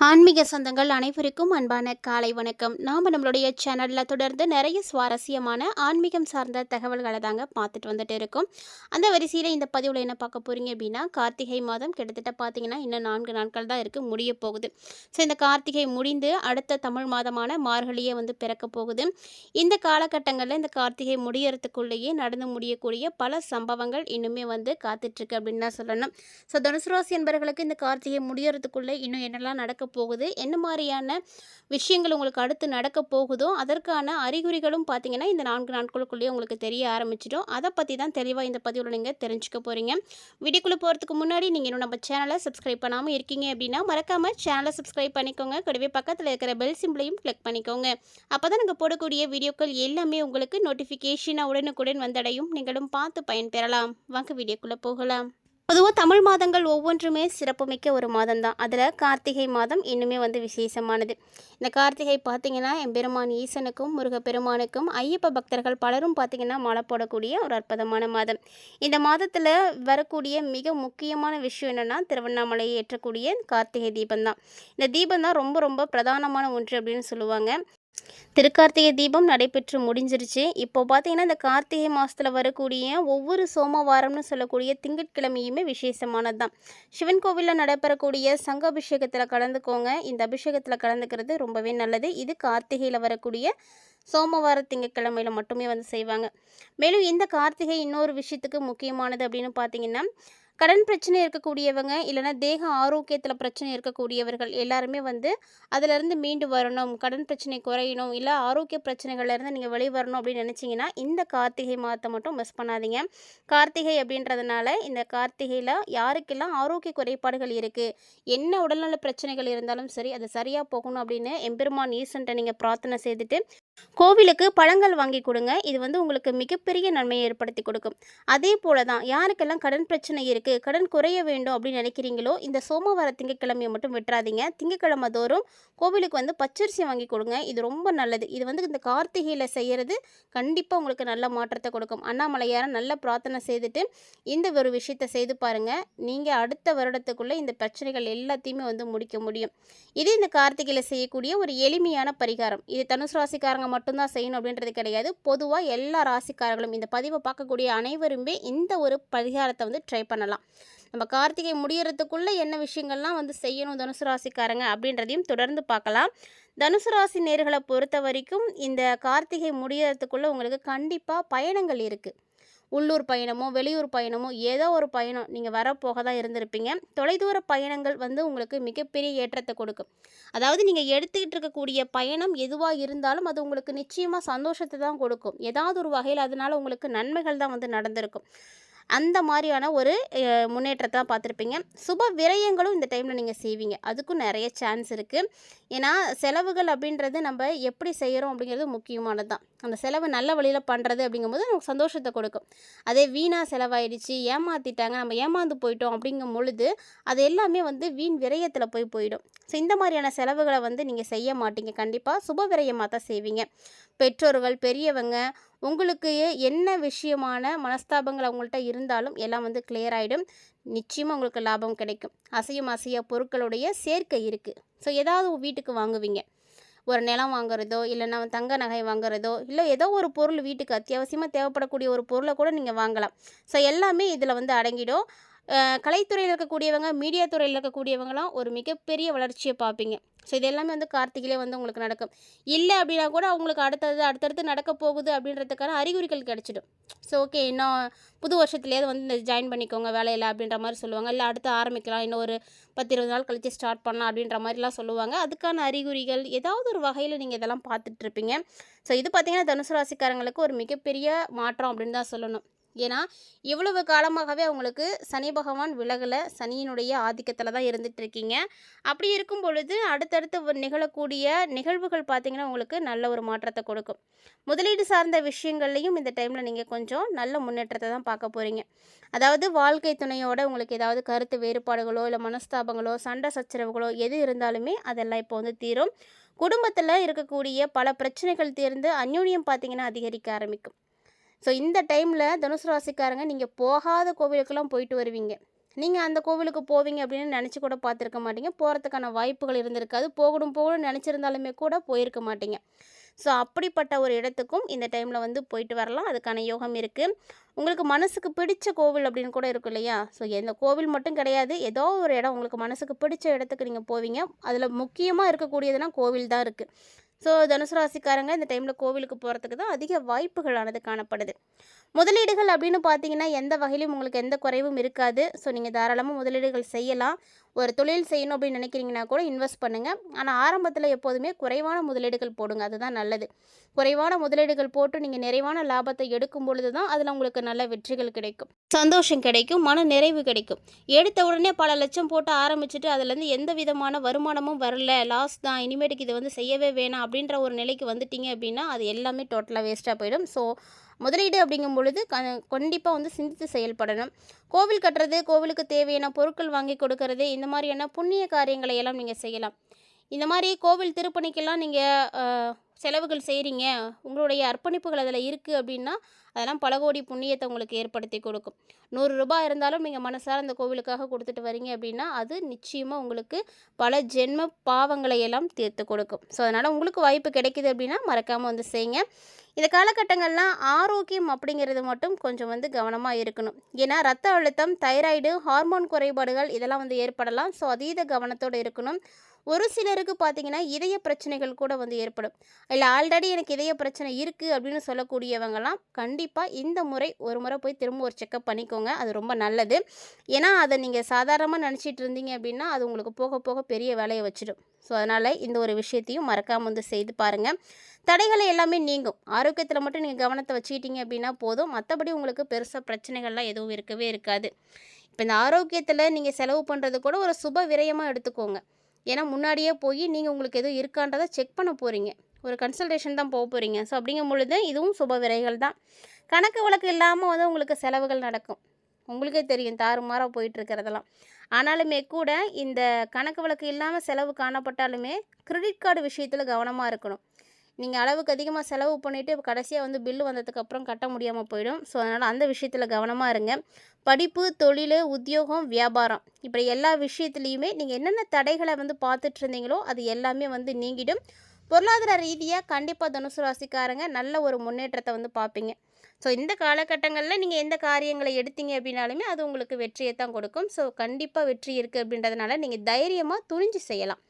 ஆன்மீக சொந்தங்கள் அனைவருக்கும் அன்பான காலை வணக்கம். நாம் நம்மளுடைய சேனலில் தொடர்ந்து நிறைய சுவாரஸ்யமான ஆன்மீகம் சார்ந்த தகவல்களை தாங்க பார்த்துட்டு வந்துட்டு இருக்கோம். அந்த வரிசையில் இந்த பதிவில் என்ன பார்க்க போகிறீங்க அப்படின்னா கார்த்திகை மாதம் கிட்டத்தட்ட பார்த்தீங்கன்னா இன்னும் நான்கு நாட்கள் தான் இருக்குது முடிய போகுது. ஸோ இந்த கார்த்திகை முடிந்து அடுத்த தமிழ் மாதமான மார்கழியே வந்து பிறக்க போகுது. இந்த காலகட்டங்களில் இந்த கார்த்திகை முடியறதுக்குள்ளேயே நடந்து முடியக்கூடிய பல சம்பவங்கள் இன்னுமே வந்து காத்துட்ருக்கு அப்படின்னு தான் சொல்லணும். ஸோ தனுசு ராசி என்பவர்களுக்கு இந்த கார்த்திகை முடியறதுக்குள்ளே இன்னும் என்னெல்லாம் நடக்க போகுது. என்ன மாதிரியான விஷயங்கள் உங்களுக்கு அடுத்து நடக்க போகுதோ அதற்கான அறிகுறிகளும் பார்த்தீங்கன்னா இந்த நான்கு நாட்களுக்குள்ளேயே உங்களுக்கு தெரிய ஆரம்பிச்சிடும். அதை பற்றி தான் தெளிவாக இந்த பதிவில் நீங்கள் தெரிஞ்சுக்க போகிறீங்க வீடியோக்குள்ளே போகிறதுக்கு முன்னாடி நீங்கள் இன்னும் நம்ம சேனலை சப்ஸ்கிரைப் பண்ணாமல் இருக்கீங்க அப்படின்னா மறக்காமல் சேனலை சப்ஸ்கிரைப் பண்ணிக்கோங்க. கூடவே பக்கத்தில் இருக்கிற பெல் சிம்பிளையும் கிளிக் பண்ணிக்கோங்க. அப்போ தான் நாங்கள் போடக்கூடிய வீடியோக்கள் எல்லாமே உங்களுக்கு நோட்டிஃபிகேஷனாக உடனுக்குடன் வந்தடையும். நீங்களும் பார்த்து பயன்பெறலாம். வாங்க வீடியோக்குள்ளே போகலாம். பொதுவாக தமிழ் மாதங்கள் ஒவ்வொன்றுமே சிறப்புமிக்க ஒரு மாதம் தான் அதில் கார்த்திகை மாதம் இன்னுமே வந்து விசேஷமானது. இந்த கார்த்திகை பார்த்திங்கன்னா எம்பெருமான் ஈசனுக்கும் முருகப்பெருமானுக்கும் ஐயப்ப பக்தர்கள் பலரும் பார்த்திங்கன்னா மாலை போடக்கூடிய ஒரு அற்புதமான மாதம். இந்த மாதத்தில் வரக்கூடிய மிக முக்கியமான விஷயம் என்னென்னா திருவண்ணாமலையை ஏற்றக்கூடிய கார்த்திகை தீபம் தான் இந்த தீபம் தான் ரொம்ப ரொம்ப பிரதானமான ஒன்று அப்படின்னு சொல்லுவாங்க. திருக்கார்த்திகை தீபம் நடைபெற்று முடிஞ்சிருச்சு. இப்போ பார்த்தீங்கன்னா இந்த கார்த்திகை மாதத்தில் வரக்கூடிய ஒவ்வொரு சோமவாரம்னு சொல்லக்கூடிய திங்கட்கிழமையுமே விசேஷமானது தான் சிவன் கோவிலில் நடைபெறக்கூடிய சங்க அபிஷேகத்தில் கலந்துக்கோங்க. இந்த அபிஷேகத்தில் கலந்துக்கிறது ரொம்பவே நல்லது. இது கார்த்திகையில் வரக்கூடிய சோமவார திங்கட்கிழமையில் மட்டுமே வந்து செய்வாங்க. மேலும் இந்த கார்த்திகை இன்னொரு விஷயத்துக்கு முக்கியமானது அப்படின்னு பார்த்தீங்கன்னா கடன் பிரச்சனை இருக்கக்கூடியவங்க இல்லைன்னா தேக ஆரோக்கியத்தில் பிரச்சனை இருக்கக்கூடியவர்கள் எல்லாருமே வந்து அதிலிருந்து மீண்டு வரணும். கடன் பிரச்சனை குறையணும். இல்லை ஆரோக்கிய பிரச்சனைகள்லேருந்து நீங்கள் வெளிவரணும் அப்படின்னு நினச்சிங்கன்னா இந்த கார்த்திகை மாதத்தை மட்டும் மிஸ் பண்ணாதீங்க. கார்த்திகை அப்படின்றதுனால இந்த கார்த்திகையில் யாருக்கெல்லாம் ஆரோக்கிய குறைபாடுகள் இருக்குது என்ன உடல்நல பிரச்சனைகள் இருந்தாலும் சரி அது சரியாக போகணும் அப்படின்னு எம்பெருமான் ஈசன்ட்ட நீங்கள் பிரார்த்தனை செய்துட்டு கோவிலுக்கு பழங்கள் வாங்கி கொடுங்க. இது வந்து உங்களுக்கு மிகப்பெரிய நன்மையை ஏற்படுத்தி கொடுக்கும். அதே போல தான் யாருக்கெல்லாம் கடன் பிரச்சனை இருக்குது கடன் குறைய வேண்டும் அப்படின்னு நினைக்கிறீங்களோ இந்த சோமவார திங்கக்கிழமையை மட்டும் விட்டுறாதீங்க. திங்கக்கிழமை தோறும் கோவிலுக்கு வந்து பச்சரிசி வாங்கி கொடுங்க. இது ரொம்ப நல்லது. இது வந்து இந்த கார்த்திகையில் செய்கிறது கண்டிப்பாக உங்களுக்கு நல்ல மாற்றத்தை கொடுக்கும். அண்ணாமலையாரை நல்ல பிரார்த்தனை செய்துட்டு இந்த ஒரு விஷயத்தை செய்து பாருங்கள் நீங்கள் அடுத்த வருடத்துக்குள்ளே இந்த பிரச்சனைகள் எல்லாத்தையுமே வந்து முடிக்க முடியும். இது இந்த கார்த்திகையில் செய்யக்கூடிய ஒரு எளிமையான பரிகாரம். இது தனுசு ராசிக்காரங்க மட்டும்தான் செய்யணும் அப்படின்றது கிடையாது. பொதுவாக எல்லா ராசிக்காரர்களும் இந்த பதிவை பார்க்கக்கூடிய அனைவருமே இந்த ஒரு பரிகாரத்தை வந்து ட்ரை பண்ணலாம். நம்ம கார்த்திகை முடியறதுக்குள்ளே என்ன விஷயங்கள்லாம் வந்து செய்யணும் தனுசு ராசிக்காரங்க அப்படின்றதையும் தொடர்ந்து பார்க்கலாம். தனுசு ராசி நேர்களை பொறுத்த வரைக்கும் இந்த கார்த்திகை முடியறதுக்குள்ளே உங்களுக்கு கண்டிப்பாக பயணங்கள் இருக்குது உள்ளூர் பயணமோ வெளியூர் பயணமோ ஏதோ ஒரு பயணம் நீங்கள் வரப்போக தான் இருந்திருப்பீங்க. தொலைதூர பயணங்கள் வந்து உங்களுக்கு மிகப்பெரிய ஏற்றத்தை கொடுக்கும். அதாவது நீங்கள் எடுத்துக்கிட்டு இருக்கக்கூடிய பயணம் எதுவாக இருந்தாலும் அது உங்களுக்கு நிச்சயமாக சந்தோஷத்தை தான் கொடுக்கும். ஏதாவது ஒரு வகையில் அதனால் உங்களுக்கு நன்மைகள் தான் வந்து நடந்திருக்கும். அந்த மாதிரியான ஒரு முன்னேற்றத்தை தான் பார்த்துருப்பீங்க. சுப விரயங்களும் இந்த டைமில் நீங்கள் செய்வீங்க. அதுக்கும் நிறைய சான்ஸ் இருக்குது ஏன்னா செலவுகள் அப்படின்றது நம்ம எப்படி செய்கிறோம் அப்படிங்கிறது முக்கியமானது தான். அந்த செலவு நல்ல வழியில் பண்ணுறது அப்படிங்கும்போது நமக்கு சந்தோஷத்தை கொடுக்கும். அதே வீணாக செலவாயிடுச்சு ஏமாற்றிட்டாங்க நம்ம ஏமாந்து போயிட்டோம் அப்படிங்கும் பொழுது அது எல்லாமே வந்து வீண் விரயத்தில் போய் போயிடும். ஸோ இந்த மாதிரியான செலவுகளை வந்து நீங்கள் செய்ய மாட்டீங்க. கண்டிப்பாக சுப விரயமாக தான் செய்வீங்க. பெற்றோர்கள் பெரியவங்க உங்களுக்கு என்ன விஷயமான மனஸ்தாபங்கள் அவங்கள்ட்ட இருந்தாலும் எல்லாம் வந்து கிளியர் ஆகிடும் நிச்சயமாக உங்களுக்கு லாபம் கிடைக்கும். அசையும் அசைய பொருட்களுடைய சேர்க்கை இருக்குது ஸோ ஏதாவது வீட்டுக்கு வாங்குவீங்க. ஒரு நிலம் வாங்குறதோ இல்லைன்னா தங்க நகை வாங்குறதோ இல்லை ஏதோ ஒரு பொருள் வீட்டுக்கு அத்தியாவசியமாக தேவைப்படக்கூடிய ஒரு பொருளை கூட நீங்கள் வாங்கலாம். ஸோ எல்லாமே இதில் வந்து அடங்கிடும். கலைத்துறையில் இருக்கக்கூடியவங்க மீடியா துறையில் இருக்கக்கூடியவங்களாம் ஒரு மிகப்பெரிய வளர்ச்சியை பார்ப்பீங்க. ஸோ இது எல்லாமே வந்து கார்த்திகையிலே வந்து உங்களுக்கு நடக்கும். இல்லை அப்படின்னா கூட அவங்களுக்கு அடுத்தது அடுத்தடுத்து நடக்க போகுது அப்படின்றதுக்கான அறிகுறிகள் கிடச்சிடும். ஸோ ஓகே இன்னும் புது வருஷத்துலேயாவது வந்து இந்த ஜாயின் பண்ணிக்கோங்க வேலையில் அப்படின்ற மாதிரி சொல்லுவாங்க. இல்லை அடுத்து ஆரம்பிக்கலாம் இன்னும் ஒரு பத்து இருபது நாள் கழிச்சு ஸ்டார்ட் பண்ணலாம் அப்படின்ற மாதிரிலாம் சொல்லுவாங்க. அதுக்கான அறிகுறிகள் ஏதாவது ஒரு வகையில் நீங்கள் இதெல்லாம் பார்த்துட்ருப்பீங்க ஸோ இது பார்த்தீங்கன்னா தனுசு ராசிக்காரங்களுக்கு ஒரு மிகப்பெரிய மாற்றம் அப்படின்னு தான் சொல்லணும். ஏன்னா இவ்வளவு காலமாகவே அவங்களுக்கு சனி பகவான் விலகலை சனியினுடைய ஆதிக்கத்தில் தான் இருந்துகிட்டு இருக்கீங்க அப்படி இருக்கும் பொழுது அடுத்தடுத்து நிகழக்கூடிய நிகழ்வுகள் பார்த்தீங்கன்னா உங்களுக்கு நல்ல ஒரு மாற்றத்தை கொடுக்கும். முதலீடு சார்ந்த விஷயங்கள்லையும் இந்த டைமில் நீங்கள் கொஞ்சம் நல்ல முன்னேற்றத்தை தான் பார்க்க போகிறீங்க அதாவது வாழ்க்கை துணையோட உங்களுக்கு ஏதாவது கருத்து வேறுபாடுகளோ இல்லை மனஸ்தாபங்களோ சண்டை சச்சரவுகளோ எது இருந்தாலுமே அதெல்லாம் இப்போ வந்து தீரும். குடும்பத்தில் இருக்கக்கூடிய பல பிரச்சனைகள் தீர்ந்து அந்யோன்யம் பார்த்திங்கன்னா அதிகரிக்க ஆரம்பிக்கும். ஸோ இந்த டைமில் தனுசு ராசிக்காரங்க நீங்கள் போகாத கோவிலுக்கெல்லாம் போயிட்டு வருவீங்க. நீங்கள் அந்த கோவிலுக்கு போவீங்க அப்படின்னு நினச்சி கூட பார்த்துருக்க மாட்டீங்க. போகிறதுக்கான வாய்ப்புகள் இருந்திருக்காது. போகணும் போகணும்னு நினச்சிருந்தாலுமே கூட போயிருக்க மாட்டீங்க. ஸோ அப்படிப்பட்ட ஒரு இடத்துக்கும் இந்த டைமில் வந்து போயிட்டு வரலாம். அதுக்கான யோகம் இருக்குது உங்களுக்கு மனசுக்கு பிடிச்ச கோவில் அப்படின்னு கூட இருக்கும் இல்லையா? ஸோ எந்த கோவில் மட்டும் கிடையாது. ஏதோ ஒரு இடம் உங்களுக்கு மனசுக்கு பிடிச்ச இடத்துக்கு நீங்கள் போவீங்க. அதில் முக்கியமாக இருக்கக்கூடியதுனால் கோவில் தான் இருக்குது ஸோ தனுசு ராசிக்காரங்க இந்த டைமில் கோவிலுக்கு போகிறதுக்கு தான் அதிக வாய்ப்புகளானது காணப்படுது. முதலீடுகள் அப்படின்னு பார்த்தீங்கன்னா எந்த வகையிலும் உங்களுக்கு எந்த குறைவும் இருக்காது. ஸோ நீங்கள் தாராளமாக முதலீடுகள் செய்யலாம். ஒரு தொழில் செய்யணும் அப்படின்னு நினைக்கிறீங்கன்னா கூட இன்வெஸ்ட் பண்ணுங்கள் ஆனால் ஆரம்பத்தில் எப்போதுமே குறைவான முதலீடுகள் போடுங்க. அதுதான் நல்லது. குறைவான முதலீடுகள் போட்டு நீங்கள் நிறைவான லாபத்தை எடுக்கும் பொழுது தான் அதில் உங்களுக்கு நல்ல வெற்றிகள் கிடைக்கும். சந்தோஷம் கிடைக்கும். மன நிறைவு கிடைக்கும். எடுத்த உடனே பல லட்சம் போட்டு ஆரம்பிச்சுட்டு அதுலேருந்து எந்த விதமான வருமானமும் வரல. லாஸ் தான். இனிமேட்டுக்கு இதை வந்து செய்யவே வேணாம் அப்படின்ற ஒரு நிலைக்கு வந்துட்டீங்க அப்படின்னா அது எல்லாமே டோட்டலாக வேஸ்ட்டாக போயிடும். ஸோ முதலீடு அப்படிங்கும் பொழுது க கண்டிப்பாக வந்து சிந்தித்து செயல்படணும். கோவில் கட்டுறது கோவிலுக்கு தேவையான பொருட்கள் வாங்கி கொடுக்கறது இந்த மாதிரியான புண்ணிய காரியங்களை எல்லாம் நீங்கள் செய்யலாம். இந்த மாதிரி கோவில் திருப்பணிக்கெல்லாம் நீங்கள் செலவுகள் செய்கிறீங்க உங்களுடைய அர்ப்பணிப்புகள் அதில் இருக்குது அப்படின்னா அதெல்லாம் பல கோடி புண்ணியத்தை உங்களுக்கு ஏற்படுத்தி கொடுக்கும். நூறு ரூபாய் இருந்தாலும் நீங்கள் மனசார அந்த கோவிலுக்காக கொடுத்துட்டு வரீங்க அப்படின்னா அது நிச்சயமாக உங்களுக்கு பல ஜென்ம பாவங்களை எல்லாம் தீர்த்து கொடுக்கும். ஸோ அதனால் உங்களுக்கு வாய்ப்பு கிடைக்குது அப்படின்னா மறக்காமல் வந்து செய்யுங்க இந்த காலகட்டங்கள்லாம் ஆரோக்கியம் அப்படிங்கிறது மட்டும் கொஞ்சம் வந்து கவனமாக இருக்கணும். ஏன்னா ரத்த அழுத்தம் தைராய்டு ஹார்மோன் குறைபாடுகள் இதெல்லாம் வந்து ஏற்படலாம். ஸோ அதீத கவனத்தோடு இருக்கணும். ஒரு சிலருக்கு பார்த்தீங்கன்னா இதய பிரச்சனைகள் கூட வந்து ஏற்படும். இல்லை ஆல்ரெடி எனக்கு இதய பிரச்சனை இருக்குது அப்படின்னு சொல்லக்கூடியவங்கலாம் கண்டிப்பாக இந்த முறை ஒரு முறை போய் திரும்ப ஒரு செக்கப் பண்ணிக்கோங்க. அது ரொம்ப நல்லது. ஏன்னா அதை நீங்கள் சாதாரணமாக நினச்சிட்டு இருந்தீங்க அப்படின்னா அது உங்களுக்கு போக போக பெரிய வேலையை வச்சிடும். ஸோ அதனால் இந்த ஒரு விஷயத்தையும் மறக்காமல் வந்து செய்து பாருங்கள் தடைகளை எல்லாமே நீங்கும். ஆரோக்கியத்தில் மட்டும் நீங்கள் கவனத்தை வச்சுக்கிட்டீங்க அப்படின்னா போதும். மற்றபடி உங்களுக்கு பெருசாக பிரச்சனைகள்லாம் எதுவும் இருக்கவே இருக்காது. இப்போ இந்த ஆரோக்கியத்தில் நீங்கள் செலவு பண்ணுறது கூட ஒரு சுப விரயமாக எடுத்துக்கோங்க. ஏன்னா முன்னாடியே போய் நீங்கள் உங்களுக்கு எதுவும் இருக்கான்றதை செக் பண்ண போகிறீங்க ஒரு கன்சல்டேஷன் தான் போக போகிறீங்க ஸோ அப்படிங்கும் பொழுது இதுவும் சுப விரைகள் தான். கணக்கு வழக்கு இல்லாமல் வந்து உங்களுக்கு செலவுகள் நடக்கும். உங்களுக்கே தெரியும் தாறுமாறாக போயிட்டுருக்கிறதெல்லாம். ஆனாலுமே கூட இந்த கணக்கு வழக்கு இல்லாமல் செலவு காணப்பட்டாலுமே கிரெடிட் கார்டு விஷயத்தில் கவனமாக இருக்கணும். நீங்கள் அளவுக்கு அதிகமாக செலவு பண்ணிவிட்டு கடைசியாக வந்து பில்லு வந்ததுக்கப்புறம் கட்ட முடியாமல் போயிடும். ஸோ அதனால் அந்த விஷயத்தில் கவனமாக இருங்க. படிப்பு தொழில் உத்தியோகம் வியாபாரம். இப்படி எல்லா விஷயத்துலேயுமே நீங்கள் என்னென்ன தடைகளை வந்து பார்த்துட்டு இருந்தீங்களோ அது எல்லாமே வந்து நீங்கிடும். பொருளாதார ரீதியாக கண்டிப்பாக தனுசு ராசிக்காரங்க நல்ல ஒரு முன்னேற்றத்தை வந்து பார்ப்பீங்க. ஸோ இந்த காலகட்டங்களில் நீங்கள் எந்த காரியங்களை எடுத்தீங்க அப்படின்னாலுமே அது உங்களுக்கு வெற்றியை தான் கொடுக்கும். ஸோ கண்டிப்பாக வெற்றி இருக்குது அப்படின்றதுனால நீங்கள் தைரியமாக துணிஞ்சு செய்யலாம்.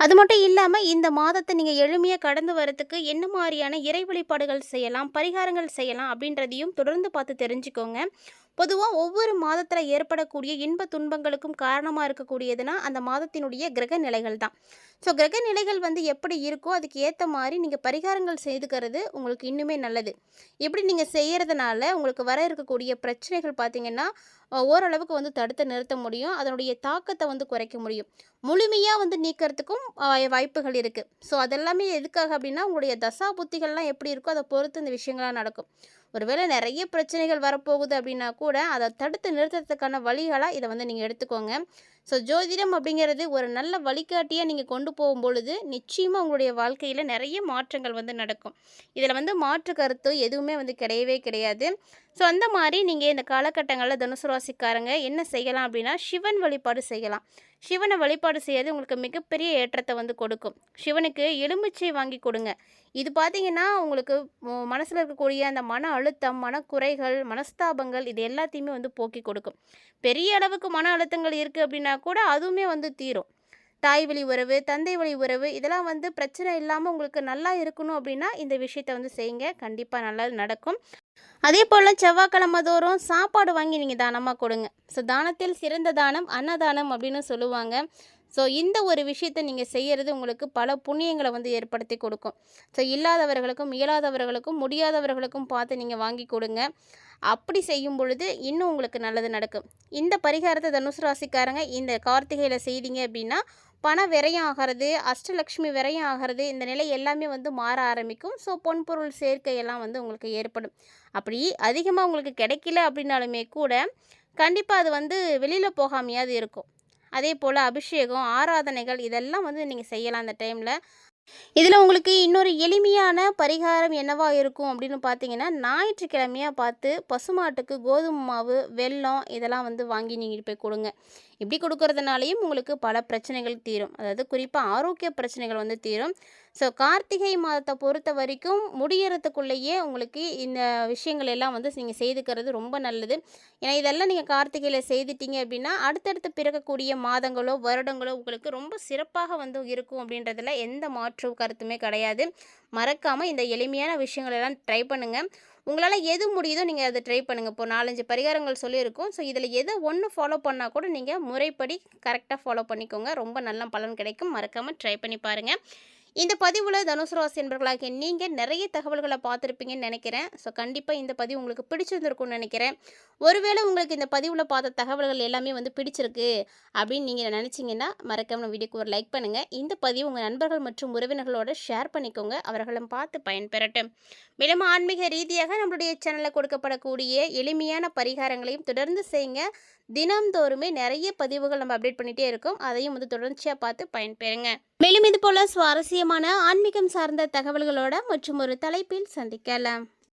அது மட்டும் இல்லாமல் இந்த மாதத்தை நீங்கள் எளிமையாக கடந்து வரத்துக்கு என்ன மாதிரியான இறை வழிபாடுகள் செய்யலாம் பரிகாரங்கள் செய்யலாம் அப்படின்றதையும் தொடர்ந்து பார்த்து தெரிஞ்சுக்கோங்க. பொதுவாக ஒவ்வொரு மாதத்தில் ஏற்படக்கூடிய இன்ப துன்பங்களுக்கும் காரணமாக இருக்கக்கூடியதுன்னா அந்த மாதத்தினுடைய கிரக நிலைகள் தான். ஸோ கிரக நிலைகள் வந்து எப்படி இருக்கோ அதுக்கு ஏற்ற மாதிரி நீங்கள் பரிகாரங்கள் செய்துக்கிறது உங்களுக்கு இன்னுமே நல்லது. எப்படி நீங்கள் செய்கிறதுனால உங்களுக்கு வர இருக்கக்கூடிய பிரச்சனைகள் பார்த்திங்கன்னா ஓரளவுக்கு வந்து தடுத்து நிறுத்த முடியும். அதனுடைய தாக்கத்தை வந்து குறைக்க முடியும். முழுமையாக வந்து நீக்கிறதுக்கும் வாய்ப்புகள் இருக்குது ஸோ அதெல்லாமே எதுக்காக அப்படின்னா உங்களுடைய தசா புத்திகள்லாம் எப்படி இருக்கோ அதை பொறுத்து இந்த விஷயங்கள்லாம் நடக்கும். ஒருவேளை நிறைய பிரச்சனைகள் வரப்போகுது அப்படின்னா கூட அதை தடுத்து நிறுத்துறதுக்கான வழிகளாக இதை வந்து நீங்கள் எடுத்துக்கோங்க. ஸோ ஜோதிடம் அப்படிங்கிறது ஒரு நல்ல வழிகாட்டியாக நீங்கள் கொண்டு போகும் பொழுது நிச்சயமாக உங்களுடைய வாழ்க்கையில் நிறைய மாற்றங்கள் வந்து நடக்கும். இதில் வந்து மாற்று கருத்து எதுவுமே வந்து கிடையவே கிடையாது. ஸோ அந்த மாதிரி நீங்கள் இந்த காலகட்டங்களில் தனுசு ராசிக்காரங்க என்ன செய்யலாம் அப்படின்னா சிவன் வழிபாடு செய்யலாம். சிவனை வழிபாடு செய்யறது உங்களுக்கு மிகப்பெரிய ஏற்றத்தை வந்து கொடுக்கும். சிவனுக்கு எலுமிச்சை வாங்கி கொடுங்க. இது பார்த்தீங்கன்னா உங்களுக்கு மனசில் இருக்கக்கூடிய அந்த மன அழுத்தம் மனக்குறைகள் மனஸ்தாபங்கள் இது எல்லாத்தையுமே வந்து போக்கி கொடுக்கும். பெரிய அளவுக்கு மன அழுத்தங்கள் இருக்குது அப்படின்னா கூட அதுவுமே வந்து தீரும். தாய் வழி உறவு தந்தை வழி உறவு இதெல்லாம் வந்து பிரச்சனை இல்லாமல் உங்களுக்கு நல்லா இருக்கணும் அப்படின்னா இந்த விஷயத்த வந்து செய்யுங்க. கண்டிப்பாக நல்லா நடக்கும். அதே போல் செவ்வாய்க்கிழமை தோறும் சாப்பாடு வாங்கி நீங்கள் தானமாக கொடுங்க. ஸோ தானத்தில் சிறந்த தானம் அன்னதானம் அப்படின்னு சொல்லுவாங்க. ஸோ இந்த ஒரு விஷயத்தை நீங்கள் செய்கிறது உங்களுக்கு பல புண்ணியங்களை வந்து ஏற்படுத்தி கொடுக்கும். ஸோ இல்லாதவர்களுக்கும் இயலாதவர்களுக்கும் முடியாதவர்களுக்கும் பார்த்து நீங்கள் வாங்கி கொடுங்க. அப்படி செய்யும் பொழுது இன்னும் உங்களுக்கு நல்லது நடக்கும். இந்த பரிகாரத்தை தனுசு ராசிக்காரங்க இந்த கார்த்திகையில் செய்தீங்க அப்படின்னா பண விரயம் ஆகிறது அஷ்டலக்ஷ்மி விரயம் ஆகிறது இந்த நிலை எல்லாமே வந்து மாற ஆரம்பிக்கும். ஸோ பொன்பொருள் சேர்க்கையெல்லாம் வந்து உங்களுக்கு ஏற்படும். அப்படி அதிகமாக உங்களுக்கு கிடைக்கல அப்படின்னாலுமே கூட கண்டிப்பாக அது வந்து வெளியில் போகாமையாவது இருக்கும். அதே போல் அபிஷேகம் ஆராதனைகள் இதெல்லாம் வந்து நீங்கள் செய்யலாம் அந்த டைமில் இதில் உங்களுக்கு இன்னொரு எளிமையான பரிகாரம் என்னவா இருக்கும் அப்படின்னு பார்த்தீங்கன்னா ஞாயிற்றுக்கிழமையாக பார்த்து பசுமாட்டுக்கு கோதுமை மாவு வெல்லம் இதெல்லாம் வந்து வாங்கி நீங்கள் போய் கொடுங்க. இப்படி கொடுக்கறதுனாலையும் உங்களுக்கு பல பிரச்சனைகள் தீரும். அதாவது குறிப்பாக ஆரோக்கிய பிரச்சனைகள் வந்து தீரும். ஸோ கார்த்திகை மாதத்தை பொறுத்த வரைக்கும் முடியறதுக்குள்ளேயே உங்களுக்கு இந்த விஷயங்கள் எல்லாம் வந்து நீங்கள் செய்துக்கிறது ரொம்ப நல்லது. ஏன்னா இதெல்லாம் நீங்கள் கார்த்திகையில் செய்துட்டீங்க அப்படின்னா அடுத்தடுத்து பிறக்கக்கூடிய மாதங்களோ வருடங்களோ உங்களுக்கு ரொம்ப சிறப்பாக வந்து இருக்கும் அப்படின்றதுல எந்த மாற்று கருத்துமே கிடையாது. மறக்காமல் இந்த எளிமையான விஷயங்களெல்லாம் ட்ரை பண்ணுங்கள் உங்களால் எது முடியுதோ நீங்கள் அதை ட்ரை பண்ணுங்கள் இப்போ நாலஞ்சு பரிகாரங்கள் சொல்லியிருக்கோம். ஸோ இதில் எதை ஒன்று ஃபாலோ பண்ணால் கூட நீங்கள் முறைப்படி கரெக்டாக ஃபாலோ பண்ணிக்கோங்க. ரொம்ப நல்ல பலன் கிடைக்கும். மறக்காமல் ட்ரை பண்ணி பாருங்கள் இந்த பதிவில் தனுசு ராசி என்பர்களாகிய நீங்கள் நிறைய தகவல்களை பார்த்துருப்பீங்கன்னு நினைக்கிறேன். ஸோ கண்டிப்பாக இந்த பதிவு உங்களுக்கு பிடிச்சிருந்துருக்கும்னு நினைக்கிறேன். ஒருவேளை உங்களுக்கு இந்த பதிவில் பார்த்த தகவல்கள் எல்லாமே வந்து பிடிச்சிருக்கு அப்படின்னு நீங்கள் நினச்சிங்கன்னா மறக்காம வீடியோக்கு ஒரு லைக் பண்ணுங்கள் இந்த பதிவு உங்கள் நண்பர்கள் மற்றும் உறவினர்களோட ஷேர் பண்ணிக்கோங்க. அவர்களும் பார்த்து பயன்பெறட்டும். மேலும் ஆன்மீக ரீதியாக நம்மளுடைய சேனலில் கொடுக்கப்படக்கூடிய எளிமையான பரிகாரங்களையும் தொடர்ந்து செய்யுங்க. தினம்தோறுமே நிறைய பதிவுகள் நம்ம அப்டேட் பண்ணிகிட்டே இருக்கோம். அதையும் வந்து தொடர்ச்சியாக பார்த்து பயன்பெறுங்க. மேலும் இது போல சுவாரஸ்யமான ஆன்மீகம் சார்ந்த தகவல்களோட மற்றும் ஒரு தலைப்பில் சந்திக்கலாம்.